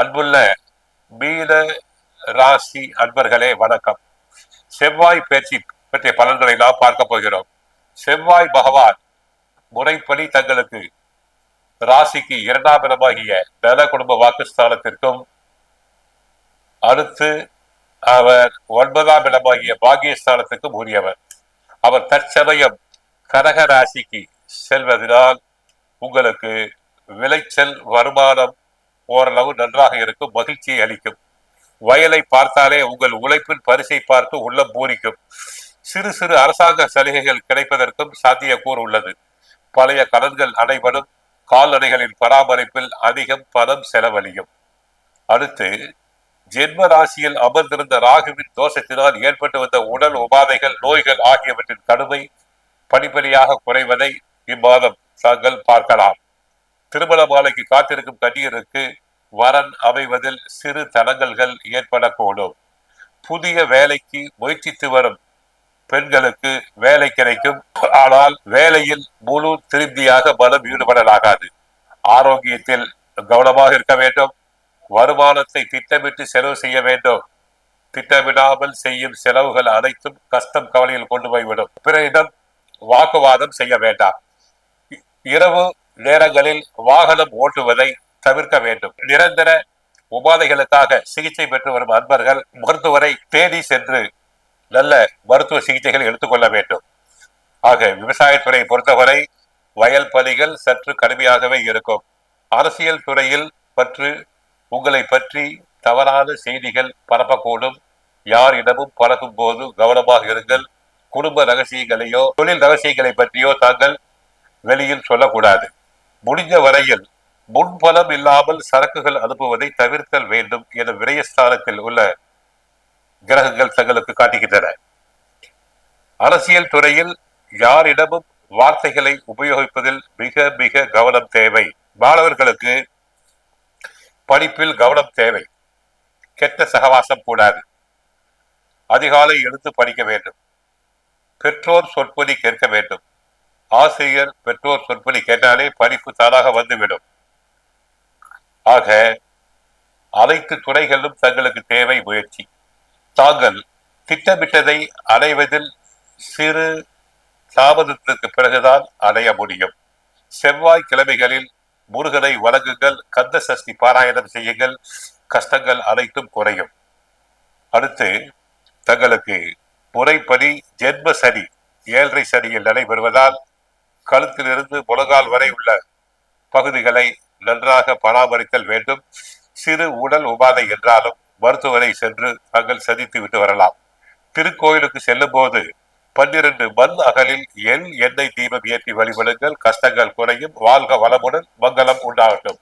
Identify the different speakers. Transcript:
Speaker 1: அன்புள்ள மீன ராசி அன்பர்களே வணக்கம். செவ்வாய் பேச்சு பற்றிய பலன்களை நாம் பார்க்க போகிறோம். செவ்வாய் பகவான் முறைப்படி தங்களுக்கு ராசிக்கு இரண்டாம் இடமாகிய தன குடும்ப வாக்குஸ்தானத்திற்கும் அடுத்து அவர் ஒன்பதாம் இடமாகிய பாகியஸ்தானத்துக்கும் உரியவர். அவர் தற்சமயம் கடக ராசிக்கு செல்வதனால் உங்களுக்கு விளைச்சல் வருமானம் ஓரளவு நன்றாக இருக்கும் மகிழ்ச்சியை அளிக்கும். வயலை பார்த்தாலே உங்கள் உழைப்பின் பரிசை பார்த்து உள்ளம் பூரிக்கும். சிறு சிறு அரசாங்க சலுகைகள் கிடைப்பதற்கும் சாத்தியக்கூறு உள்ளது. பழைய கடன்கள் அனைவரும் கால்நடைகளின் பராமரிப்பில் அதிகம் பணம் செலவழியும். அடுத்து ஜென்ம ராசியில் அமர்ந்திருந்த ராகுவின் தோஷத்தினால் ஏற்பட்டு வந்த உடல் உபாதைகள் நோய்கள் ஆகியவற்றின் கடுமை படிப்படியாக குறைவதை இம்மாதம் தாங்கள் பார்க்கலாம். திருமண மாலைக்கு காத்திருக்கும் கன்னியருக்கு வரன் அமைவதில் சிறு தடங்கல்கள் ஏற்படக்கூடும். புதிய வேலைக்கு முயற்சித்து வரும் பெண்களுக்கு வேலை கிடைக்கும். ஆனால் வேலையில் முழு திருப்தியாக மனம் ஈடுபடலாகாது. ஆரோக்கியத்தில் கவனமாக இருக்க வேண்டும். வருமானத்தை திட்டமிட்டு செலவு செய்ய வேண்டும். திட்டமிடாமல் செய்யும் செலவுகள் அனைத்தும் கஷ்டம் கவலையில் கொண்டு போய்விடும். பிறரிடம் வாக்குவாதம் செய்ய வேண்டாம். இ- இரவு நேரங்களில் வாகனம் ஓட்டுவதை தவிர்க்க வேண்டும். நிரந்தர உபாதைகளுக்காக சிகிச்சை பெற்று வரும் அன்பர்கள் மருத்துவரை தேடி சென்று நல்ல மருத்துவ சிகிச்சைகளை எடுத்துக்கொள்ள வேண்டும். ஆக விவசாயத்துறை பொறுத்தவரை வயல் பணிகள் சற்று கடுமையாகவே இருக்கும். அரசியல் துறையில் பற்று உங்களை பற்றி தவறான செய்திகள் பரப்பக்கூடும். யாரிடமும் பழகும் போது கவனமாக இருங்கள். குடும்ப ரகசியங்களையோ தொழில் ரகசியங்களை பற்றியோ தாங்கள் வெளியில் சொல்லக்கூடாது. முடிஞ்ச வரையில் முன்பலம் இல்லாமல் சரக்குகள் அனுப்புவதை தவிர்த்தல் வேண்டும் என விரயஸ்தானத்தில் உள்ள கிரகங்கள் தங்களுக்கு காட்டுகின்றன. அரசியல் துறையில் யாரிடமும் வார்த்தைகளை உபயோகிப்பதில் மிக மிக கவனம் தேவை. மாணவர்களுக்கு படிப்பில் கவனம் தேவை. கெட்ட சகவாசம் கூடாது. அதிகாலை எழுந்து படிக்க வேண்டும். பெற்றோர் சொற்பொழி கேட்க வேண்டும். ஆசிரியர் பெற்றோர் சொற்பொழி கேட்டாலே படிப்பு தானாக வந்துவிடும். ஆக அனைத்து துறைகளிலும் தங்களுக்கு தேவை முயற்சி. தாங்கள் திட்டமிட்டதை அடைவதில் சிறு தாமதத்திற்கு பிறகுதான் அடைய முடியும். செவ்வாய் கிழமைகளில் முருகனை வழங்குங்கள் கந்த சஷ்டி பாராயணம் செய்யுங்கள் கஷ்டங்கள் அனைத்தும் குறையும். அடுத்து தங்களுக்கு முறைப்படி ஜென்ம சனி ஏழரை சனியில் நடைபெறுவதால் கழுத்திலிருந்து முழங்கால் வரை உள்ள பகுதிகளை நன்றாக பராமரித்தல் வேண்டும். சிறு உடல் உபாதை என்றாலும் மருத்துவரை சென்று தங்கள் சதித்து விட்டு வரலாம். திருக்கோயிலுக்கு செல்லும் போது பன்னிரண்டு மண் அகலில் எல் எண்ணெய் தீபம் ஏற்றி வழிபடுங்கள். கஷ்டங்கள் குறையும். வாழ்க வளமுடன். மங்களம் உண்டாகட்டும்.